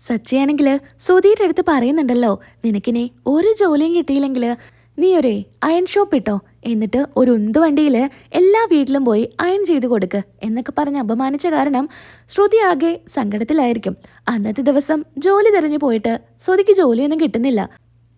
സച്ചിയാണെങ്കിൽ സുധീരുടെ അടുത്ത് പറയുന്നുണ്ടല്ലോ നിനക്കിനി ഒരു ജോലിയും കിട്ടിയില്ലെങ്കിൽ നീ ഒരേ അയൺ ഷോപ്പ് ഇട്ടോ? എന്നിട്ട് ഒരു ഉന്തു വണ്ടിയിൽ എല്ലാ വീട്ടിലും പോയി അയൺ ചെയ്ത് കൊടുക്ക് എന്നൊക്കെ പറഞ്ഞ് അപമാനിച്ച കാരണം ശ്രുതി ആകെ സങ്കടത്തിലായിരിക്കും. അന്നത്തെ ദിവസം ജോലി തിരഞ്ഞു പോയിട്ട് ശ്രുതിക്ക് ജോലിയൊന്നും കിട്ടുന്നില്ല.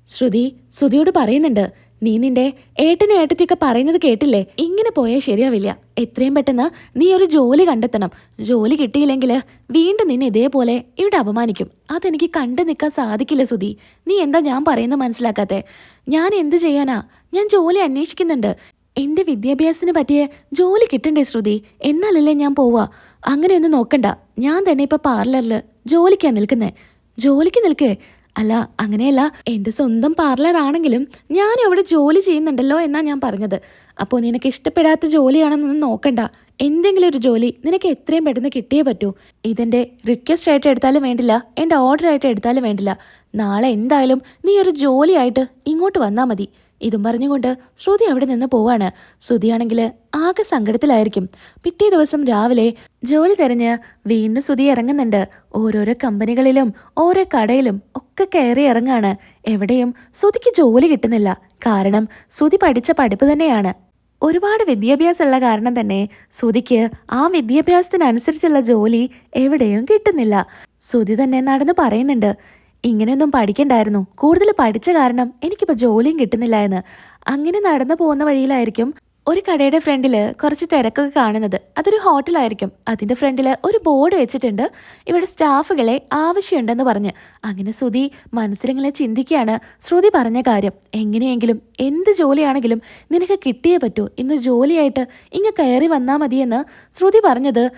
ശ്രുതി ശ്രുതിയോട് പറയുന്നുണ്ട് നീ നിന്റെ ഏട്ടനും ഏട്ടത്തിയൊക്കെ പറയുന്നത് കേട്ടില്ലേ? ഇങ്ങനെ പോയാൽ ശരിയാവില്ല എത്രയും പെട്ടെന്ന് നീ ഒരു ജോലി കണ്ടെത്തണം. ജോലി കിട്ടിയില്ലെങ്കിൽ വീണ്ടും നിന്നെ ഇതേപോലെ ഇവിടെ അപമാനിക്കും. അതെനിക്ക് കണ്ടു നിൽക്കാൻ സാധിക്കില്ല സുധി. നീ എന്താ ഞാൻ പറയുന്നത് മനസ്സിലാക്കാത്തെ? ഞാൻ എന്ത് ചെയ്യാനാ? ഞാൻ ജോലി അന്വേഷിക്കുന്നുണ്ട്. എന്റെ വിദ്യാഭ്യാസത്തിന് പറ്റിയ ജോലി കിട്ടണ്ടേ ശ്രുതി? എന്നാലല്ലേ ഞാൻ പോവാ. അങ്ങനെയൊന്നും നോക്കണ്ട. ഞാൻ തന്നെ ഇപ്പൊ പാർലറിൽ ജോലിക്കാ നിൽക്കുന്നേ. ജോലിക്ക് നിൽക്കേ. അല്ല അങ്ങനെയല്ല. എന്റെ സ്വന്തം പാർലർ ആണെങ്കിലും ഞാൻ അവിടെ ജോലി ചെയ്യുന്നുണ്ടല്ലോ എന്നാ ഞാൻ പറഞ്ഞത്. അപ്പോൾ നിനക്ക് ഇഷ്ടപ്പെടാത്ത ജോലിയാണെന്നൊന്നും നോക്കണ്ട. എന്തെങ്കിലും ഒരു ജോലി നിനക്ക് എത്രയും പെട്ടെന്ന് കിട്ടിയേ പറ്റൂ. ഇതെന്റെ റിക്വസ്റ്റ് ആയിട്ട് എടുത്താലും വേണ്ടില്ല എന്റെ ഓർഡർ ആയിട്ട് എടുത്താലും വേണ്ടില്ല. നാളെ എന്തായാലും നീ ഒരു ജോലിയായിട്ട് ഇങ്ങോട്ട് വന്നാൽ മതി. ഇതും പറഞ്ഞുകൊണ്ട് ശ്രുതി അവിടെ നിന്ന് പോവാണ്. ശ്രുതിയാണെങ്കിൽ ആകെ സങ്കടത്തിലായിരിക്കും. പിറ്റേ ദിവസം രാവിലെ ജോലി തിരഞ്ഞ് വീണ്ടും ശ്രുതി ഇറങ്ങുന്നുണ്ട്. ഓരോരോ കമ്പനികളിലും ഓരോ കടയിലും ഒക്കെ കയറി ഇറങ്ങാണ്. എവിടെയും ശ്രുതിക്ക് ജോലി കിട്ടുന്നില്ല. കാരണം ശ്രുതി പഠിച്ച പഠിപ്പ് തന്നെയാണ്. ഒരുപാട് വിദ്യാഭ്യാസമുള്ള കാരണം തന്നെ ശ്രുതിക്ക് ആ വിദ്യാഭ്യാസത്തിനനുസരിച്ചുള്ള ജോലി എവിടെയും കിട്ടുന്നില്ല. ശ്രുതി തന്നെ നടന്ന് പറയുന്നുണ്ട്. ഇങ്ങനെയൊന്നും പഠിക്കണ്ടായിരുന്നു. കൂടുതൽ പഠിച്ച കാരണം എനിക്കിപ്പോൾ ജോലിയും കിട്ടുന്നില്ല എന്ന് അങ്ങനെ നടന്നു പോകുന്ന വഴിയിലായിരിക്കും ഒരു കടയുടെ ഫ്രണ്ടിൽ കുറച്ച് തിരക്കൊക്കെ കാണുന്നത്. അതൊരു ഹോട്ടലായിരിക്കും. അതിന്റെ ഫ്രണ്ടിൽ ഒരു ബോർഡ് വെച്ചിട്ടുണ്ട്. ഇവിടെ സ്റ്റാഫുകളെ ആവശ്യമുണ്ടെന്ന് പറഞ്ഞ്. അങ്ങനെ ശ്രുതി മനസ്സിലിങ്ങനെ ചിന്തിക്കുകയാണ്. ശ്രുതി പറഞ്ഞ കാര്യം എങ്ങനെയെങ്കിലും എന്ത് ജോലിയാണെങ്കിലും നിനക്ക് കിട്ടിയേ പറ്റൂ. ഇന്ന് ജോലിയായിട്ട് ഇങ്ങ് കയറി വന്നാൽ മതിയെന്ന്. ശ്രുതി പറഞ്ഞത്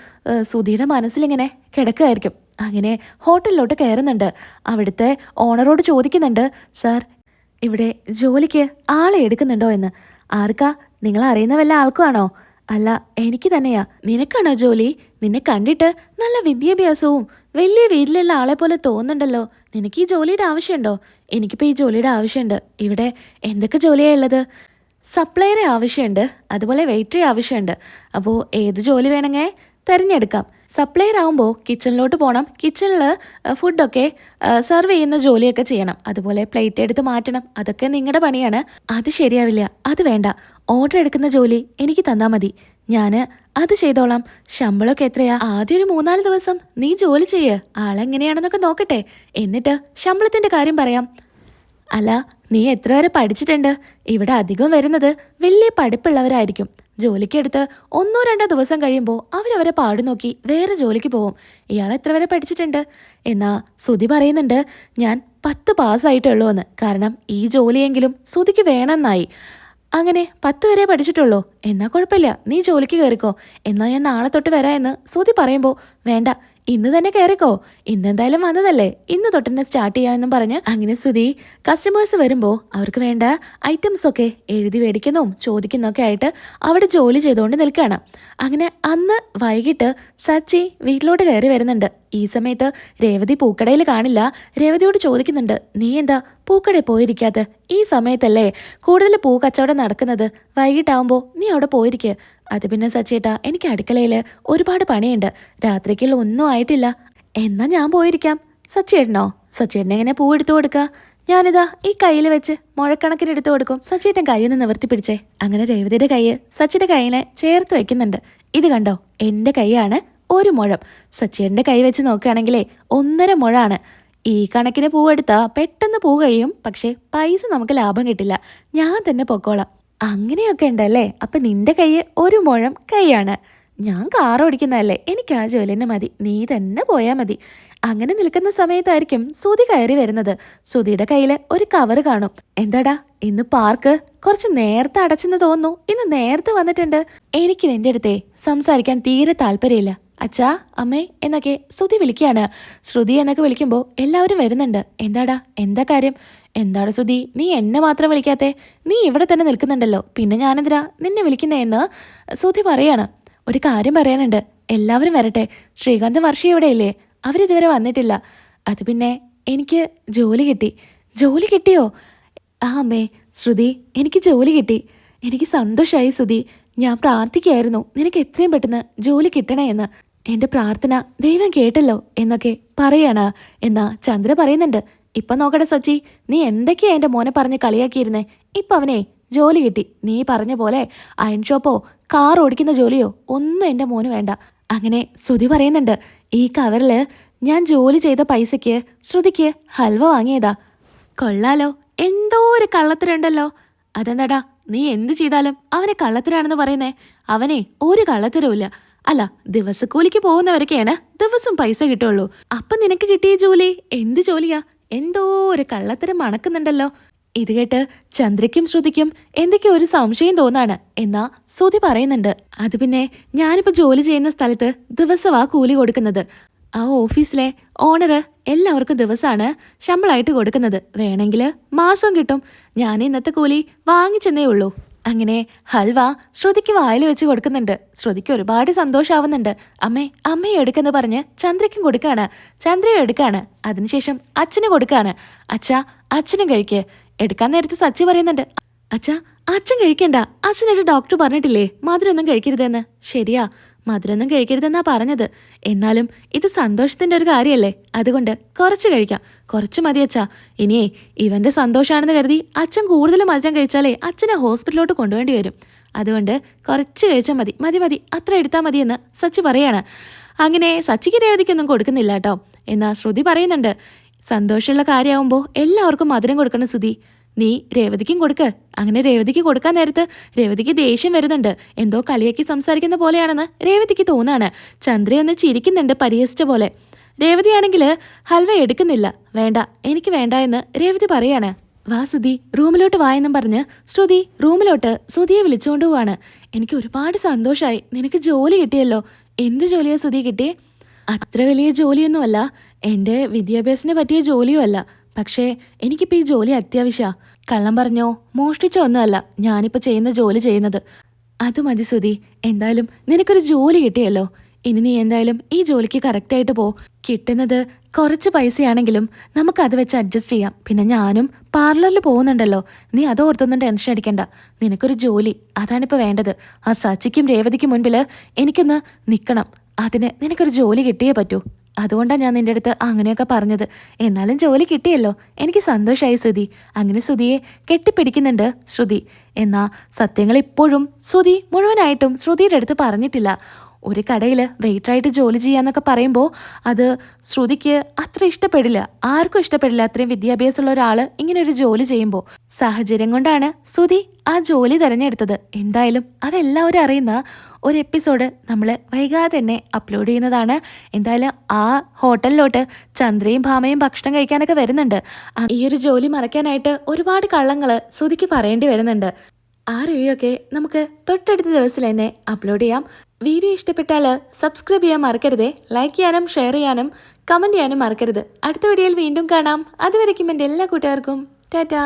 ശ്രുതിയുടെ മനസ്സിലിങ്ങനെ കിടക്കുകയായിരിക്കും. അങ്ങനെ ഹോട്ടലിലോട്ട് കയറുന്നുണ്ട്. അവിടുത്തെ ഓണറോട് ചോദിക്കുന്നുണ്ട് സാർ ഇവിടെ ജോലിക്ക് ആളെ എടുക്കുന്നുണ്ടോ എന്ന്? ആർക്കാ? നിങ്ങൾ അറിയുന്ന വല്ല ആൾക്കുമാണോ അല്ല എനിക്ക് തന്നെയാ. നിനക്കാണോ ജോലി? നിന്നെ കണ്ടിട്ട് നല്ല വിദ്യാഭ്യാസവും വലിയ വീട്ടിലുള്ള ആളെ പോലെ തോന്നുന്നുണ്ടല്ലോ. നിനക്ക് ഈ ജോലിയുടെ ആവശ്യമുണ്ടോ? എനിക്കിപ്പോൾ ഈ ജോലിയുടെ ആവശ്യമുണ്ട്. ഇവിടെ എന്തൊക്കെ ജോലിയാണ് ഉള്ളത്? സപ്ലൈയറെ ആവശ്യമുണ്ട് അതുപോലെ വെയിറ്ററെ ആവശ്യമുണ്ട്. അപ്പോൾ ഏത് ജോലി വേണമെങ്കിൽ തിരഞ്ഞെടുക്കാം. സപ്ലയർ ആകുമ്പോൾ കിച്ചണിലോട്ട് പോകണം. കിച്ചണിൽ ഫുഡൊക്കെ സെർവ് ചെയ്യുന്ന ജോലിയൊക്കെ ചെയ്യണം. അതുപോലെ പ്ലേറ്റ് എടുത്ത് മാറ്റണം. അതൊക്കെ നിങ്ങളുടെ പണിയാണ്. അത് ശരിയാവില്ല. അത് വേണ്ട. ഓർഡർ എടുക്കുന്ന ജോലി എനിക്ക് തന്നാൽ മതി. ഞാൻ അത് ചെയ്തോളാം. ശമ്പളമൊക്കെ എത്രയാ? ആദ്യം ഒരു മൂന്നാൽ ദിവസം നീ ജോലി ചെയ്യ്. ആളെങ്ങനെയാണെന്നൊക്കെ നോക്കട്ടെ. എന്നിട്ട് ശമ്പളത്തിന്റെ കാര്യം പറയാം. അല്ല നീ എത്ര വരെ പഠിച്ചിട്ടുണ്ട്? ഇവിടെ അധികം വരുന്നത് വലിയ പഠിപ്പുള്ളവരായിരിക്കും. ജോലിക്കെടുത്ത് ഒന്നോ രണ്ടോ ദിവസം കഴിയുമ്പോൾ അവരവരെ പാട് നോക്കി വേറെ ജോലിക്ക് പോവും. ഇയാൾ എത്ര വരെ പഠിച്ചിട്ടുണ്ട്? എന്നാ ശ്രുതി പറയുന്നുണ്ട് ഞാൻ പത്ത് പാസ്സായിട്ടുള്ളൂ എന്ന്. കാരണം ഈ ജോലിയെങ്കിലും ശ്രുതിക്ക് വേണമെന്നായി. അങ്ങനെ പത്ത് വരെ പഠിച്ചിട്ടുള്ളൂ. എന്നാ കുഴപ്പമില്ല നീ ജോലിക്ക് കയറിക്കോ. എന്നാ ഞാൻ നാളെ തൊട്ട് വരാം എന്ന് ശ്രുതി പറയുമ്പോൾ വേണ്ട ഇന്ന് തന്നെ കയറിക്കോ ഇന്നെന്തായാലും വന്നതല്ലേ. ഇന്ന് തൊട്ട് തന്നെ സ്റ്റാർട്ട് ചെയ്യാമെന്നും പറഞ്ഞ് അങ്ങനെ സുധി കസ്റ്റമേഴ്സ് വരുമ്പോൾ അവർക്ക് വേണ്ട ഐറ്റംസ് ഒക്കെ എഴുതി മേടിക്കുന്നതും ചോദിക്കുന്നതൊക്കെ ആയിട്ട് അവിടെ ജോലി ചെയ്തുകൊണ്ട് നിൽക്കുകയാണ്. അങ്ങനെ അന്ന് വൈകിട്ട് സച്ചി വീട്ടിലോട്ട് കയറി വരുന്നുണ്ട്. ഈ സമയത്ത് രേവതി പൂക്കടയിൽ കാണില്ല. രേവതിയോട് ചോദിക്കുന്നുണ്ട് നീ എന്താ പൂക്കടയിൽ പോയിരിക്കാത്ത? ഈ സമയത്തല്ലേ കൂടുതൽ പൂ കച്ചവടം നടക്കുന്നത്? വൈകിട്ടാവുമ്പോൾ നീ അവിടെ പോയിരിക്കുക അത് പിന്നെ സച്ചേട്ടാ എനിക്ക് അടുക്കളയിൽ ഒരുപാട് പണിയുണ്ട്. രാത്രിക്കുള്ള ഒന്നും ആയിട്ടില്ല. എന്നാ ഞാൻ പോയിരിക്കാം. സച്ചേട്ടനോ സച്ചേട്ടനെ എങ്ങനെ പൂ എടുത്തു കൊടുക്കുക ഞാനിതാ ഈ കയ്യിൽ വെച്ച് മുഴക്കണക്കിന് എടുത്തു കൊടുക്കും. സച്ചേട്ടൻ കൈയൊന്ന് നിവർത്തി പിടിച്ചേ. അങ്ങനെ രേവതിയുടെ കൈ സച്ചിയുടെ കൈയിനെ ചേർത്ത് വെക്കുന്നുണ്ട്. ഇത് കണ്ടോ? എന്റെ കൈയാണ് ഒരു മുഴം. സച്ചേട്ടന്റെ കൈ വെച്ച് നോക്കുകയാണെങ്കിലേ ഒന്നര മുഴാണ്. ഈ കണക്കിന് പൂവെടുത്താ പെട്ടെന്ന് പൂ കഴിയും പക്ഷേ പൈസ നമുക്ക് ലാഭം കിട്ടില്ല. ഞാൻ തന്നെ പൊക്കോളാം. അങ്ങനെയൊക്കെ ഉണ്ടല്ലേ? അപ്പം നിന്റെ കൈ ഒരു മുഴം കൈയാണ്. ഞാൻ കാർ ഓടിക്കുന്നതല്ലേ? എനിക്ക് ആ ജോലി തന്നെ മതി. നീ തന്നെ പോയാൽ മതി. അങ്ങനെ നിൽക്കുന്ന സമയത്തായിരിക്കും സുതി കയറി വരുന്നത്. സുതിയുടെ കയ്യിൽ ഒരു കവർ കാണും. എന്താടാ ഇന്ന് പാർക്ക്? കുറച്ച് നേരത്തെ അടച്ചെന്ന് തോന്നുന്നു. ഇന്ന് നേരത്തെ വന്നിട്ടുണ്ട്. എനിക്ക് നിന്റെ അടുത്തേ സംസാരിക്കാൻ തീരെ താല്പര്യമില്ല. അച്ഛാ അമ്മേ എന്നൊക്കെ ശ്രുതി വിളിക്കുകയാണ്. ശ്രുതി എന്നൊക്കെ വിളിക്കുമ്പോൾ എല്ലാവരും വരുന്നുണ്ട്. എന്താടാ എന്താ കാര്യം? എന്താണ് ശ്രുതി നീ എന്നെ മാത്രം വിളിക്കാത്തെ? നീ ഇവിടെ തന്നെ നിൽക്കുന്നുണ്ടല്ലോ. പിന്നെ ഞാനെന്തിനാ നിന്നെ വിളിക്കുന്നേ എന്ന് ശ്രുതി പറയാണ്. ഒരു കാര്യം പറയാനുണ്ട്. എല്ലാവരും വരട്ടെ. ശ്രീകാന്ത് വർഷി ഇവിടെയില്ലേ? അവരിതുവരെ വന്നിട്ടില്ല. അത് പിന്നെ എനിക്ക് ജോലി കിട്ടി. ജോലി കിട്ടിയോ? ആ അമ്മേ ശ്രുതി എനിക്ക് ജോലി കിട്ടി. എനിക്ക് സന്തോഷമായി ശ്രുതി. ഞാൻ പ്രാർത്ഥിക്കുകയായിരുന്നു. നിനക്ക് എത്രയും പെട്ടെന്ന് ജോലി കിട്ടണേ എന്ന് എന്റെ പ്രാർത്ഥന ദൈവം കേട്ടല്ലോ എന്നൊക്കെ പറയാണ് എന്നാ ചന്ദ്ര പറയുന്നുണ്ട്. ഇപ്പൊ നോക്കട്ടെ സച്ചി നീ എന്തൊക്കെയാ എന്റെ മോനെ പറഞ്ഞ് കളിയാക്കിയിരുന്നേ? ഇപ്പൊ അവനെ ജോലി കിട്ടി. നീ പറഞ്ഞ പോലെ അയൺ ഷോപ്പോ കാർ ഓടിക്കുന്ന ജോലിയോ ഒന്നും എന്റെ മോന് വേണ്ട. അങ്ങനെ ശ്രുതി പറയുന്നുണ്ട്. ഈ കവറിൽ ഞാൻ ജോലി ചെയ്ത പൈസയ്ക്ക് ശ്രുതിക്ക് ഹൽവ വാങ്ങിയതാ. കൊള്ളാലോ എന്തോ ഒരു കള്ളത്തരുണ്ടല്ലോ അതെന്താടാ നീ എന്ത് ചെയ്താലും അവനെ കള്ളത്തരാണെന്ന് പറയുന്നേ? അവനെ ഒരു കള്ളത്തരവുമില്ല. അല്ല ദിവസക്കൂലിക്ക് പോകുന്നവരൊക്കെയാണ് ദിവസം പൈസ കിട്ടുള്ളൂ. അപ്പൊ നിനക്ക് കിട്ടിയ ജോലി എന്ത് ജോലിയാ? എന്തോ ഒരു കള്ളത്തരം മണക്കുന്നുണ്ടല്ലോ. ഇത് കേട്ട് ചന്ദ്രയ്ക്കും ശ്രുതിക്കും എന്തൊക്കെയോ ഒരു സംശയം തോന്നാണ്. എന്നാ ശ്രുതി പറയുന്നുണ്ട്. അത് പിന്നെ ഞാനിപ്പോ ജോലി ചെയ്യുന്ന സ്ഥലത്ത് ദിവസമാ കൂലി കൊടുക്കുന്നത്. ആ ഓഫീസിലെ ഓണർ എല്ലാവർക്കും ദിവസമാണ് ശമ്പളമായിട്ട് കൊടുക്കുന്നത്. വേണമെങ്കിൽ മാസം കിട്ടും. ഞാൻ ഇന്നത്തെ കൂലി വാങ്ങിച്ചെന്നേ ഉള്ളൂ. അങ്ങനെ ഹൽവ ശ്രുതിക്ക് വായിൽ വെച്ച് കൊടുക്കുന്നുണ്ട്. ശ്രുതിക്ക് ഒരുപാട് സന്തോഷാവുന്നുണ്ട്. അമ്മേ അമ്മയെ എടുക്കെന്ന് പറഞ്ഞ് ചന്ദ്രയ്ക്കും കൊടുക്കാണ്. ചന്ദ്രയും എടുക്കാണ്. അതിനുശേഷം അച്ഛന് കൊടുക്കാണ്. അച്ഛാ അച്ഛനും കഴിക്ക്. എടുക്കാൻ നേരത്തെ സച്ചി പറയുന്നുണ്ട്. അച്ഛാ അച്ഛൻ കഴിക്കണ്ട. അച്ഛനൊരു ഡോക്ടർ പറഞ്ഞിട്ടില്ലേ? മധുരൊന്നും കഴിക്കരുതെന്ന്. ശരിയാ. മധുരമൊന്നും കഴിക്കരുതെന്നാ പറഞ്ഞത്. എന്നാലും ഇത് സന്തോഷത്തിന്റെ ഒരു കാര്യമല്ലേ അതുകൊണ്ട് കുറച്ച് കഴിക്കാം. കുറച്ച് മതി അച്ഛാ. ഇനിയേ ഇവന്റെ സന്തോഷമാണെന്ന് കരുതി അച്ഛൻ കൂടുതൽ മധുരം കഴിച്ചാലേ അച്ഛനെ ഹോസ്പിറ്റലിലോട്ട് കൊണ്ടുവേണ്ടി വരും. അതുകൊണ്ട് കുറച്ച് കഴിച്ചാൽ മതി. മതി മതി. അത്ര എടുത്താൽ മതിയെന്ന് സച്ചി പറയാണ്. അങ്ങനെ സച്ചിക്ക് രേവതിക്കൊന്നും കൊടുക്കുന്നില്ല കേട്ടോ. എന്നാ ശ്രുതി പറയുന്നുണ്ട്. സന്തോഷമുള്ള കാര്യമാവുമ്പോൾ എല്ലാവർക്കും മധുരം കൊടുക്കണം സുധി നീ രേവതിക്കും കൊടുക്ക്. അങ്ങനെ രേവതിക്ക് കൊടുക്കാൻ നേരത്ത് രേവതിക്ക് ദേഷ്യം വരുന്നുണ്ട്. എന്തോ കളിയാക്കി സംസാരിക്കുന്ന പോലെയാണെന്ന് രേവതിക്ക് തോന്നാണ്. ചന്ദ്രയൊന്ന് ചിരിക്കുന്നുണ്ട് പരിഹസിച്ച പോലെ. രേവതിയാണെങ്കിൽ ഹൽവ എടുക്കുന്നില്ല. വേണ്ട എനിക്ക് വേണ്ട എന്ന് രേവതി പറയാണ്. വാ സുധി റൂമിലോട്ട് വായെന്നും പറഞ്ഞ് ശ്രുതി റൂമിലോട്ട് സുധിയെ വിളിച്ചുകൊണ്ട് പോവാണ്. എനിക്ക് ഒരുപാട് സന്തോഷമായി നിനക്ക് ജോലി കിട്ടിയല്ലോ. എന്ത് ജോലിയാ സുധി കിട്ടിയേ? അത്ര വലിയ ജോലിയൊന്നുമല്ല. എന്റെ വിദ്യാഭ്യാസത്തിന് പറ്റിയ ജോലിയുമല്ല. പക്ഷേ എനിക്കിപ്പോൾ ഈ ജോലി അത്യാവശ്യ. കള്ളം പറഞ്ഞോ മോഷ്ടിച്ചോ ഒന്നുമല്ല ഞാനിപ്പോൾ ചെയ്യുന്ന ജോലി ചെയ്യുന്നത്. അത് മതി എന്തായാലും നിനക്കൊരു ജോലി കിട്ടിയല്ലോ. ഇനി നീ എന്തായാലും ഈ ജോലിക്ക് കറക്റ്റായിട്ട് പോ. കിട്ടുന്നത് കുറച്ച് പൈസയാണെങ്കിലും നമുക്ക് അത് വെച്ച് അഡ്ജസ്റ്റ് ചെയ്യാം. പിന്നെ ഞാനും പാർലറിൽ പോകുന്നുണ്ടല്ലോ. നീ അതോർത്തൊന്നും ടെൻഷൻ അടിക്കണ്ട. നിനക്കൊരു ജോലി. അതാണിപ്പോൾ വേണ്ടത്. ആ സച്ചിക്കും രേവതിക്കും മുൻപിൽ എനിക്കൊന്ന് നിൽക്കണം അതിന് നിനക്കൊരു ജോലി കിട്ടിയേ പറ്റൂ. അതുകൊണ്ടാണ് ഞാൻ നിന്റെ അടുത്ത് അങ്ങനെയൊക്കെ പറഞ്ഞത്. എന്നാലും ജോലി കിട്ടിയല്ലോ. എനിക്ക് സന്തോഷമായി ശ്രുതി. അങ്ങനെ ശ്രുതിയെ കെട്ടിപ്പിടിക്കുന്നുണ്ട് ശ്രുതി. എന്നാ സത്യങ്ങൾ ഇപ്പോഴും ശ്രുതി മുഴുവനായിട്ടും ശ്രുതിയുടെ അടുത്ത് പറഞ്ഞിട്ടില്ല. ഒരു കടയിൽ വെയിറ്ററായിട്ട് ജോലി ചെയ്യാന്നൊക്കെ പറയുമ്പോൾ അത് ശ്രുതിക്ക് അത്ര ഇഷ്ടപ്പെടില്ല. ആർക്കും ഇഷ്ടപ്പെടില്ല. അത്രയും വിദ്യാഭ്യാസമുള്ള ഒരാൾ ഇങ്ങനെ ഒരു ജോലി ചെയ്യുമ്പോൾ സാഹചര്യം കൊണ്ടാണ് ശ്രുതി ആ ജോലി തിരഞ്ഞെടുത്തത്. എന്തായാലും അതെല്ലാവരും അറിയുന്ന ഒരു എപ്പിസോഡ് നമ്മൾ വൈകാതെ തന്നെ അപ്ലോഡ് ചെയ്യുന്നതാണ്. എന്തായാലും ആ ഹോട്ടലിലോട്ട് ചന്ദ്രയും ഭാമയും ഭക്ഷണം കഴിക്കാനൊക്കെ വരുന്നുണ്ട്. ഈ ഒരു ജോലി മറയ്ക്കാനായിട്ട് ഒരുപാട് കള്ളങ്ങൾ ശ്രുതിക്ക് പറയേണ്ടി വരുന്നുണ്ട്. ആ റിവ്യൂ ഒക്കെ നമുക്ക് തൊട്ടടുത്ത ദിവസം തന്നെ അപ്ലോഡ് ചെയ്യാം. വീഡിയോ ഇഷ്ടപ്പെട്ടാൽ സബ്സ്ക്രൈബ് ചെയ്യാൻ മറക്കരുത് ലൈക്ക് ചെയ്യാനും ഷെയർ ചെയ്യാനും കമന്റ് ചെയ്യാനും മറക്കരുത്. അടുത്ത വീഡിയോയിൽ വീണ്ടും കാണാം. അതുവരയ്ക്കും എന്റെ എല്ലാ കൂട്ടുകാർക്കും. ടാറ്റാ.